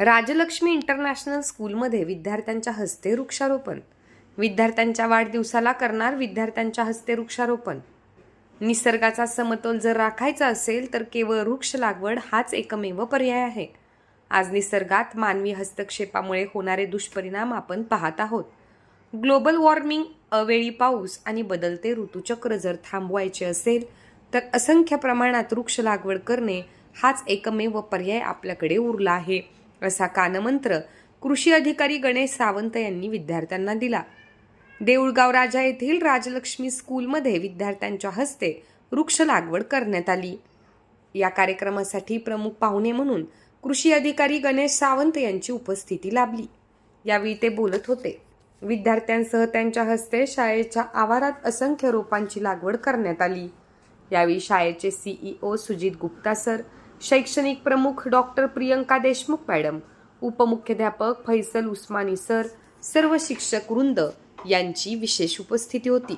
Rajlakshmi international स्कूलमध्ये विद्यार्थ्यांच्या हस्ते वृक्षारोपण. विद्यार्थ्यांच्या वाढदिवसाला करणार विद्यार्थ्यांच्या हस्ते वृक्षारोपण. निसर्गाचा समतोल जर राखायचा असेल तर केवळ वृक्ष लागवड हाच एकमेव पर्याय आहे. आज निसर्गात मानवी हस्तक्षेपामुळे होणारे दुष्परिणाम आपण पाहत आहोत. ग्लोबल वॉर्मिंग अवेळी पाऊस आणि बदलते ऋतुचक्र जर थांबवायचे असेल तर असंख्य प्रमाणात वृक्ष लागवड करणे हाच एकमेव पर्याय आपल्याकडे उरला आहे. असा कानमंत्र कृषी अधिकारी गणेश सावंत यांनी विद्यार्थ्यांना दिला. देऊळगाव राजा येथील राजलक्ष्मी स्कूलमध्ये विद्यार्थ्यांच्या हस्ते वृक्ष लागवड करण्यात आली. या कार्यक्रमासाठी प्रमुख पाहुणे म्हणून कृषी अधिकारी गणेश सावंत यांची उपस्थिती लाभली. यावेळी ते बोलत होते. विद्यार्थ्यांसह त्यांच्या हस्ते शाळेच्या आवारात असंख्य रोपांची लागवड करण्यात आली. यावेळी शाळेचे सीईओ सुजित गुप्ता सर शैक्षणिक प्रमुख डॉक्टर प्रियंका देशमुख मॅडम. उपमुख्याध्यापक फैसल उस्मानी सर सर्व शिक्षक वृंद यांची विशेष उपस्थिती होती.